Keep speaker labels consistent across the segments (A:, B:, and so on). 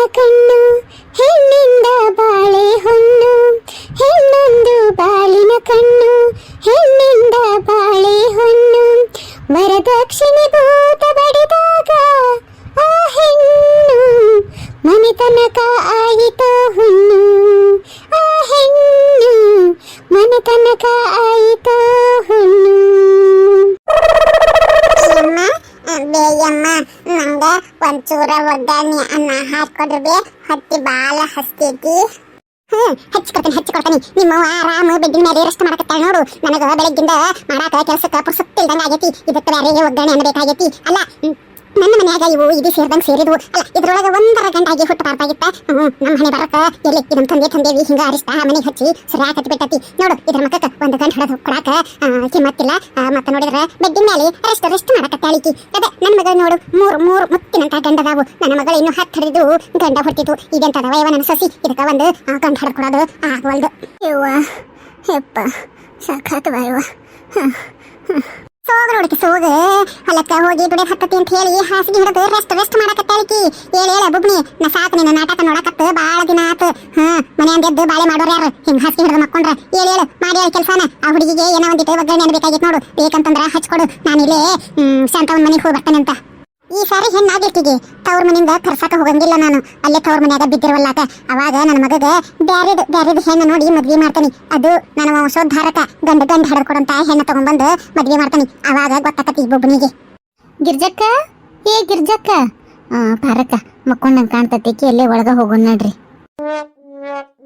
A: ಬಾಳಿನ ಕಣ್ಣು, ಹೆಣ್ಣಿಂದ ಬಾಳೆ ಹೊನ್ನು ಹೆಣ್ಣೊಂದು ಬಾಳಿನ ಕಣ್ಣು, ಹೆಣ್ಣಿಂದ ಬಾಳೆ ಹೊನ್ನು ವರದಕ್ಷಿಣೆ ಭೂತ ಬಡಿದಾಗ ಆ ಹೆಣ್ಣು ಮನೆತನಕ ಆಯಿತು ಹುಣ್ಣು. ಆ ಹೆಣ್ಣು ಮನೆತನಕ
B: ಒಂಚೂರ ಒಗ್ಗರಣೆ ಅನ್ನ ಹಾಕೊಡ್ರಿ. ಹತ್ತಿ ಬಾಳ ಹಸ್ತೈತಿ.
A: ಹ್ಮ್ ಹಚ್ಕೊಡ್ತೀನಿ ಹಚ್ಕೊಡ್ತೀನಿ ನಿಮ್ಮ ಆರಾಮ ಬೆಡ್ಡಿನ ಮೇಲೆ ರೆಸ್ಟ್ ಮಾಡಕತ್ತಾಳ ನೋಡು. ನನಗ ಬೆಳಗ್ಗಿಂದ ಮಾಡಾಕ ಕೆಲಸಕ್ಕ ಪುರ್ಸತ್ತಿಲ್ದಂಗ ಆಗೈತಿ. ಇದಕ್ಕೆ ಬೇರೆ ಒಗ್ಗರಣೆ ಅನ್ಬೇಕಾಗೈತಿ ಅಲ್ಲ ಹ್ಮ್, ನನ್ನ ಮನ್ಯಾಗ ಇವು ಇದು ಸೇರ್ದಂಗ್ ಸೇರಿದ್ವು. ಅಲ್ಲ, ಇದ್ರೊಳಗ ಒಂದರ ಗಂಟಾಗಿ ಹುಟ್ಟು ಪಾರ್ತಾಗಿತ್ತ ಹ್ಮ್ ನಮ್ಮ ಮನೆ ಬರಕ ಎಲ್ಲಿ ಇದನ್ನ ತಂದೆ ತಂದೇವಿ ಹಿಂಗ ಅರಿಸ್ತಾ ಮನೆಗೆ ಹಚ್ಚಿ ಸರಿಯಾಗಿ ಹತ್ತಿ ಬಿಟ್ಟತಿ. ನೋಡು, ಇದ್ರ ಮಕ್ಕ ಒಂದು ಗಂಟು ಹೊಡೆದು ಕೊಡಾಕ ಕಿಮ್ಮತ್ತಿಲ್ಲ ಮತ್ತೆ ನೋಡಿದ್ರ ಬೆಡ್ಡಿನ ಮೇಲೆ ರೆಸ್ಟ್ ರೆಸ್ಟ್ ಮಾಡಕತ್ತಾಳಿಕಿ ಅದ ನನ್ನ ಮಗ ನೋಡು, ಮೂರು ಮೂರು ಮುತ್ತಿನಂತ ಗಂಡದಾವು. ನನ್ನ ಮಗಳು ಇನ್ನು ಹತ್ತು ಹಿಡಿದು ಗಂಡ ಹೊಟ್ಟಿತು. ಇದೆಂತದ ವಯವ ನನ್ನ ಸಸಿ. ಇದಕ್ಕ ಒಂದು ಗಂಡ ಕೊಡದು ಕೊಡೋದು ಆಗವಲ್ದು. ಇವ್ವ ಯಪ್ಪ ಸಾಕಾತವ ಇವ ಸೋಗ ನೋಡಕ್ಕೆ ಸೋಗ. ಹೊಲಕ್ಕ ಹೋಗಿ ದುಡಿಯ ಹತ್ತತಿ ಅಂತ ಹೇಳಿ ಹಾಸಿಗೆ ಹಿಡಿದು ರೆಸ್ಟ್ ರೆಸ್ಟ್ ಮಾಡಕತ್ತಾಳಿಕಿ ಹೇಳ ಹೇಳ ಬುಬ್ನಿ, ನಾ ಸಾಕು ನಿನ್ನ ನಾಟಕ ನೋಡಕತ್ತ, ಬಾಳ ದಿನ ಆತು. ಹಾ ಮನೆ ಅಂದೆದ್ದು ಬಾಳೆ ಮಾಡೋರು ಯಾರು? ಹಿಂಗ್ ಹಾಸಿಗೆ ಹಿಡಿದು ಮಕ್ಕೊಂಡ್ರ ಹೇಳ ಹೇಳು ಮಾಡಿ ಹೇಳ ಕೆಲಸನ. ಆ ಹುಡುಗಿಗೆ ಏನೋ ಒಂದಿಟ್ಟು ಒಗ್ಗರಣೆ ಬೇಕಾಗಿತ್ತು ನೋಡು. ಬೇಕಂತಂದ್ರ ಹಚ್ಕೊಡು. ನಾನಿಲ್ಲೇ ಶಾಂತವನ್ ಮನೆಗೆ ಹೋಗಿ ಬರ್ತಾನೆ ಅಂತ. ಈ ಸಾರಿ ಹೆಣ್ಣಾಗಿರ್ತಿಗೆ. ತವ್ರ ಮನೆಯಿಂದ ಕರ್ಸಾಕ ಹೋಗಂಗಿಲ್ಲ ನಾನು. ಅಲ್ಲೇ ತವ್ರ ಮನ್ಯಾಗ ಬಿದ್ದಿರವಲ್ಲಾಕ. ಅವಾಗ ನನ್ನ ಮಗಗ ಬ್ಯಾರಿದ ಬ್ಯಾರಿದ ಹೆಣ್ಣು ನೋಡಿ ಮದ್ವೆ ಮಾಡ್ತಾನೆ. ಅದು ನನ್ನ ವಂಶೋದ್ಧಾರಕ. ಗಂಡ ಗಂಡ ಹಡದ್ ಕೊಡಂತ ಹೆಣ್ಣು ತಗೊಂಡ್ಬಂದು ಮದ್ವಿ ಮಾಡ್ತಾನೆ. ಅವಾಗ ಗೊತ್ತಾಕತಿ ಬೊಬ್ಬನಿಗೆ ಗಿರ್ಜಕ್ಕ? ಏ ಗಿರ್ಜಕ್ಕ? ಪಾರಕ್ಕ ಮಕ್ಕೊಂಡಂಗ್ ಕಾಣ್ತತಿ ಎಲ್ಲೇ ಒಳಗ ಹೋಗೋಣ ನೋಡ್ರಿ.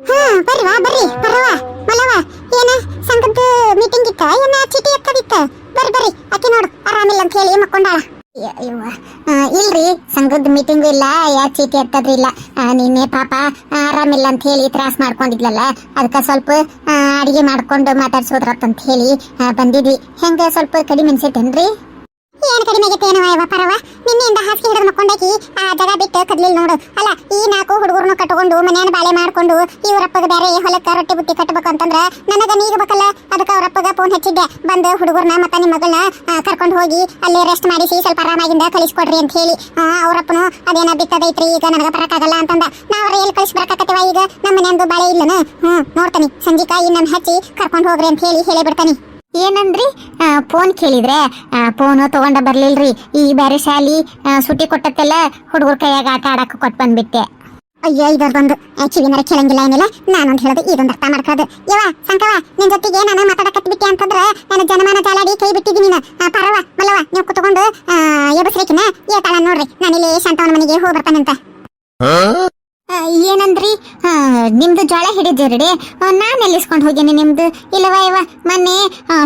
A: ಹಾ, ಬರ್ರಿ ವಾ, ಬರ್ರಿ. ಬರವ ಮಲವ. ಏನ ಸಂಘದ ಮೀಟಿಂಗ್ ಇತ್ತ? ಏನ ಚೀಟಿ ಎತ್ತದಿತ್ತ? ಬರ್ರಿ ಬರ್ರಿ. ಅಕ್ಕಿ ನೋಡು, ಆರಾಮಿಲ್ಲ ಅಂತ ಹೇಳಿ ಮಕ್ಕೊಂಡಾಳ. ಇಲ್ರಿ ಸಂಘದ ಮೀಟಿಂಗ್ ಇಲ್ಲ ಯಾವ ಚೀಟಿ ಹತ್ತದ್ರಿ ಇಲ್ಲ. ನಿನ್ನೆ ಪಾಪ ಆರಾಮಿಲ್ಲ ಅಂತ ಹೇಳಿ ತ್ರಾಸ್ ಮಾಡ್ಕೊಂಡಿದ್ಲಲ್ಲ, ಅದಕ್ಕೆ ಸ್ವಲ್ಪ ಅಡಿಗೆ ಮಾಡ್ಕೊಂಡು ಮಾತಾಡ್ಸೋದ್ರತ್ತಂತ ಹೇಳಿ ಬಂದಿದ್ವಿ. ಹೆಂಗ ಸ್ವಲ್ಪ ಕಡಿಮೆ ಅನ್ಸೈತೇನ್ರಿ? ಏನ್ ಕಡಿಮೆ ಆಗೈತೆ ಏನೋ ಪರವ ನಿನ್ನೆಯಿಂದ ಹಾಸಿಗೆ ಹಿಡಿದು ಮಕ್ಕೊಂಡಾಕಿ, ಆ ಜಾಗ ಬಿಟ್ಟು ಕದ್ಲಿಲ್ಲ ನೋಡು. ಅಲ್ಲ, ಈ ನಾಲ್ಕು ಹುಡುಗರನ್ನು ಕಟ್ಕೊಂಡು ಮನೆಯನ್ನು ಬಾಳೆ ಮಾಡ್ಕೊಂಡು ಇವ್ರಪ್ಪಗ ಬೇರೆ ಹೊಲಕ್ಕ ರೊಟ್ಟಿ ಬುತ್ತಿ ಕಟ್ಟಬೇಕು ಅಂತಂದ್ರ ನನಗ ನೀಗಬೇಕಲ್ಲ? ಅದಕ್ಕೆ ಅವ್ರಪ್ಪಗ ಫೋನ್ ಹಚ್ಚಿದ್ದೆ. ಬಂದು ಹುಡುಗರನ್ನ ಮತ್ತ ನಿಮ್ಮ ಮಗಳನ್ನ ಕರ್ಕೊಂಡು ಹೋಗಿ ಅಲ್ಲಿ ರೆಸ್ಟ್ ಮಾಡಿಸಿ ಸ್ವಲ್ಪ ಆರಾಮಾಗಿಂದ ಕಳಿಸ್ಕೊಡ್ರಿ ಅಂತ ಹೇಳಿ. ಅವರಪ್ಪನು ಅದೇನ ಬಿತ್ತದೈತ್ರಿ ಈಗ ನನಗೆ ಬರಕ್ಕಾಗಲ್ಲ ಅಂತಂದ. ನಾವು ಎಲ್ಲಿ ಕಳಿಸಿ ಬರಕತ್ತವ ಈಗ? ನಮ್ಮ ಮನೆಯಂದು ಬಾಳೆ ಇಲ್ಲನ? ಹ್ಮ್, ನೋಡ್ತೀನಿ. ಸಂಜಿಕಾ ನನ್ನ ಹಚ್ಚಿ ಕರ್ಕೊಂಡು ಹೋಗ್ರಿ ಅಂತ ಹೇಳಿ ಹೇಳಿ ಬಿಡ್ತಾನಿ. ಏನಂದ್ರಿ? ಫೋನ್ ಕೇಳಿದ್ರೆ ಫೋನ್ ತಗೊಂಡ ಬರ್ಲಿಲ್ರಿ. ಈ ಬೇರೆ ಶಾಲಿ ಸುಟಿ ಸುಟ್ಟಿ ಕೊಟ್ಟತ್ತೆಲ್ಲ ಹುಡುಗರ ಕೈಯಾಗ ಆಟ ಆಡಕ್ಕೆ ಕೊಟ್ಟು ಬಂದ್ಬಿಟ್ಟೆ. ಅಯ್ಯೋ ಇದೊಂದು ಕಿವಿನರ ಕೇಳಂಗಿಲ್ಲ ಏನಿಲ್ಲ. ನಾನೊಂದು ಹೇಳೋದು ಇದೊಂದು ಅರ್ಥ ಮಾಡ್ಕೋದು ಯವ ಸಂಕವ ನಿನ್ ಜೊತೆಗೆ ನಾನು ಮಾತಾಡಕತ್ ಬಿಟ್ಟೆ ಅಂತಂದ್ರೆ ನಾನು ಜನಮಾನ ಜಾಲಾಡಿ ಕೈ ಬಿಟ್ಟಿದ್ದೀನಿ ನೀನು. ಪರವ ಮಲ್ಲವ ನೀವು ಕುತ್ಕೊಂಡು ಎಬಸ್ರೇಕಿನ ಏತಾಳ ನೋಡ್ರಿ ನಾನಿಲ್ಲಿ ಶಾಂತವನ ಮನೆಗೆ ಹೋಗಿ ಬರ್ತಾನಂತ. ನಿಮ್ದು ಜೋಳ ಹಿಡಿದಿರಿ ನಾನು ಎಲ್ಲಿಸ್ಕೊಂಡು ಹೋಗಿನಿ ನಿಮ್ದು? ಇಲ್ಲವ ಇವ ಮೊನ್ನೆ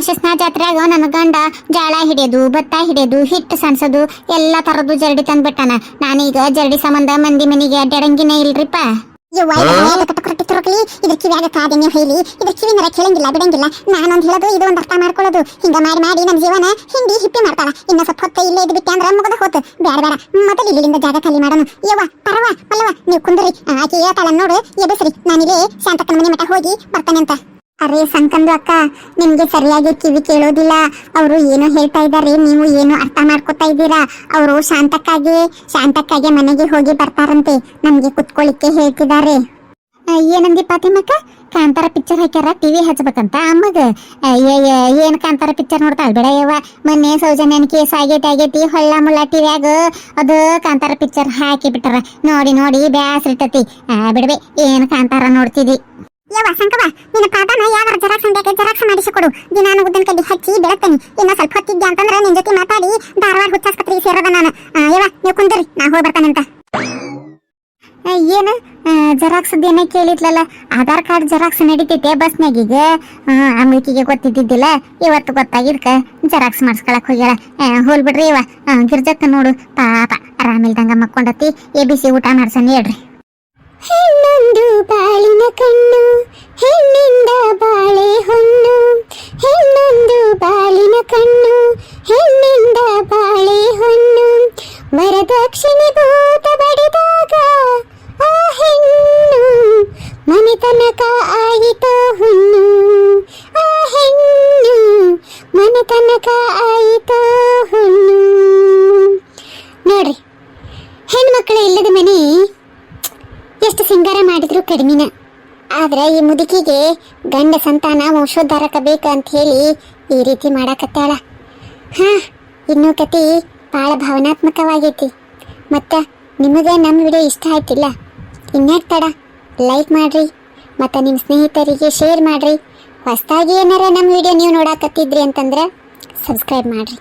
A: ಶಸ್ನಾ ಜಾತ್ರೆಯಾಗ ನನ್ನ ಗಂಡ ಜೋಳ ಹಿಡಿಯೋದು ಭತ್ತ ಹಿಡಿಯೋದು ಹಿಟ್ಟು ಸಣ್ಸೋದು ಎಲ್ಲ ತರದ್ದು ಜರಡಿ ತಂದ್ಬಿಟ್ಟಾನ. ನಾನೀಗ ಜರಡಿ ಸಂಬಂಧ ಮಂದಿ ಮನೆಗೆ ಅಡ್ಡಾಡಂಗಿನೇ ಇಲ್ರಿಪ್ಪ. ಇದ್ರ ಕಿವಿಯಾಗ ಕಾದೆನೆ ಹೇಳಿ ಇದ್ರ ಕಿವಿನರ ಕೇಳಂಗಿಲ್ಲ, ಬಿಡಂಗಿಲ್ಲ. ನಾನೊಂದು ಹೇಳೋದು, ಇದು ಒಂದು ಅರ್ಥ ಮಾಡ್ಕೊಳ್ಳೋದು. ಹಿಂಗ ಮಾಡಿ ಮಾಡಿ ನಮ್ಮ ಜೀವನ ಹಿಂಡಿ ಹಿಪ್ಪಿ ಮಾಡ್ತಾಳ. ಇನ್ನ ಸ್ವಲ್ಪ ಹೊತ್ತ ಇಲ್ಲೇ ಇದ್ ಬಿಟ್ಟೆ ಅಂದ್ರ ಮುಗದ ಹೋತು. ಬೇಡ ಬೇಡ ಮೊದಲು ಇಲ್ಲಿಂದ ಜಾಗ ಖಾಲಿ ಮಾಡೋಣ ಯವ್ವ ಪರವ ಪಲ್ಲವ ನೀವು ಕುಂದ್ರಿ. ಆಕೆ ಹೇಳ್ತಾಳ ನೋಡು ಎಬಸ್ರಿ ನಾನಿಲ್ಲೇ ಶಾಂತಕ್ಕನ ಮನೆ ಮಠ ಹೋಗಿ ಬರ್ತಾನೆ ಅಂತ. ಅರೇ ಸಂಕಂದು ಅಕ್ಕ, ನಿಮ್ಗೆ ಸರಿಯಾಗಿ ಕಿವಿ ಕೇಳೋದಿಲ್ಲ. ಅವರು ಏನು ಹೇಳ್ತಾ ಇದ್ದಾರೆ ನೀವು ಏನು ಅರ್ಥ ಮಾಡ್ಕೊತಾ ಇದ್ದೀರಾ. ಅವರು ಶಾಂತಕ್ಕಾಗಿ ಶಾಂತಕ್ಕಾಗಿ ಮನೆಗೆ ಹೋಗಿ ಬರ್ತಾರಂತೆ. ನಮ್ಗೆ ಕುತ್ಕೊಳ್ಳಿಕ್ಕೆ ಹೇಳ್ತಿದ್ದಾರೆ. ಏನಂದಿ ಪಾತಿಮಕ್ಕ ಕಾಂತಾರ ಪಿಕ್ಚರ್ ಹಾಕ್ಯಾರ ಟಿವಿ ಹಚ್ಬೇಕಂತ. ಅಮ್ಮಗ ಏನ್ ಕಾಂತಾರ ಪಿಕ್ಚರ್ ನೋಡ್ತಾಳ ಬಿಡ ಯವ್ವ. ಮೊನ್ನೆ ಸೌಜನ್ಯನ ಕೇಸ್ ಆಗೈತಿ ಆಗೈತಿ, ಹೊಳ್ಳ ಮುಳ್ಳ ಟಿವ್ಯಾಗ ಅದು ಕಾಂತಾರ ಪಿಕ್ಚರ್ ಹಾಕಿ ಬಿಟ್ಟಾರ ನೋಡಿ ನೋಡಿ ಬ್ಯಾಸ್ರಿಟ್ಟತಿ ಬಿಡ್ಬೆ, ಏನ್ ಕಾಂತಾರ ನೋಡ್ತಿದಿ? ಯವ್ವ ಸಂಕವ ನಿನ್ನ ಪಾದನ ಯಾವ ಜೆರಾಕ್ಸ್ ಅಂಗಡಿಗೆ ಜೆರಾಕ್ಸ್ ಮಾಡಿಸಿ ಕೊಡು. ದಿನ ಉದ್ದನ್ ಕಡ್ಡಿ ಹಚ್ಚಿ ಬೆಳಗ್ತೇನೆ. ಇನ್ನ ಸ್ವಲ್ಪ ಹೊತ್ತಿದ್ದೆ ಅಂತಂದ್ರೆ ನಿನ್ ಜೊತೆ ಮಾತಾಡಿ ಧಾರವಾಡ ಹುಚ್ಚಾಸ್ಪತ್ರೆಗೆ ಸೇರೋದ ನಾನು. ಯವ್ವ, ನೀವು ಕುಂದ್ರಿ, ನಾ ಹೋಗಿ ಬರ್ತಾನಂತ. ಏನು ಜೆರಾಕ್ಸ್ ಏನ ಕೇಳಿದ್ಲಲ್ಲ ಆಧಾರ್ ಕಾರ್ಡ್ ಜೆರಾಕ್ಸ್ ನಡೀತೈತೆ ಬಸ್ನಾಗೀಗ ಅಮೃತಿಗೆ ಗೊತ್ತಿದ್ದಿದ್ದಿಲ್ಲ, ಇವತ್ತು ಗೊತ್ತಾಗಿದ್ಕ ಜೆರಾಕ್ಸ್ ಮಾಡಿಸ್ಕೊಳಕ್ ಹೋಗ್ಯಾಳ. ಹೋಲ್ ಬಿಡ್ರಿ ಇವ. ಗಿರ್ಜಕ್ಕ ನೋಡು. ಪಾಪ ಆರಾಮಿಲ್ದಂಗ ಮಕ್ಕೊಂಡತಿ. ಎ ಬಿ ಸಿ ಊಟ ಮಾಡ್ಸನ್ ಹೇಳ್ರಿ. ಹೆಣ್ಣೊಂದು ಬಾಳಿನ ಕಣ್ಣು, ಹೆಣ್ಣಿಂದ ಬಾಳೆ ಹೊನ್ನು ಹೆಣ್ಣೊಂದು ಬಾಳಿನ ಕಣ್ಣು, ಹೆಣ್ಣಿಂದ ಬಾಳೆ ಹೊನ್ನು ವರದಕ್ಷಿಣೆ ಭೂತ ಆಯಿತೋ ಹುಣ್ಣು. ನೋಡ್ರಿ, ಹೆಣ್ಮಕ್ಳು ಇಲ್ಲದ ಮನೆ ಎಷ್ಟು ಸಿಂಗಾರ ಮಾಡಿದ್ರು ಕಡಿಮೆನ. ಆದ್ರೆ ಈ ಮುದುಕಿಗೆ ಗಂಡ ಸಂತಾನ, ವಂಶೋದ್ಧಾರಕ ಬೇಕು ಅಂತ ಹೇಳಿ ಈ ರೀತಿ ಮಾಡಾಕತ್ತಾಳ. ಹ, ಇನ್ನೂ ಕತಿ ಭಾಳ ಭಾವನಾತ್ಮಕವಾಗೈತಿ. ಮತ್ತು ನಿಮಗೆ ನಮ್ಮ ವಿಡಿಯೋ ಇಷ್ಟ ಆಯ್ತಿಲ್ಲ, ಇನ್ಯಾಕ ತಡ, ಲೈಕ್ ಮಾಡ್ರಿ, ಮತ್ತು ನಿಮ್ಮ ಸ್ನೇಹಿತರಿಗೆ ಶೇರ್ ಮಾಡ್ರಿ. ಹೊಸದಾಗಿ ಏನಾರ ನಮ್ಮ ವಿಡಿಯೋ ನೀವು ನೋಡಾಕತ್ತಿದ್ರಿ ಅಂತಂದ್ರೆ ಸಬ್ಸ್ಕ್ರೈಬ್ ಮಾಡಿರಿ.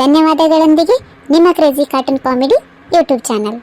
A: ಧನ್ಯವಾದಗಳೊಂದಿಗೆ ನಿಮ್ಮ crazy cartoon comedy YouTube channel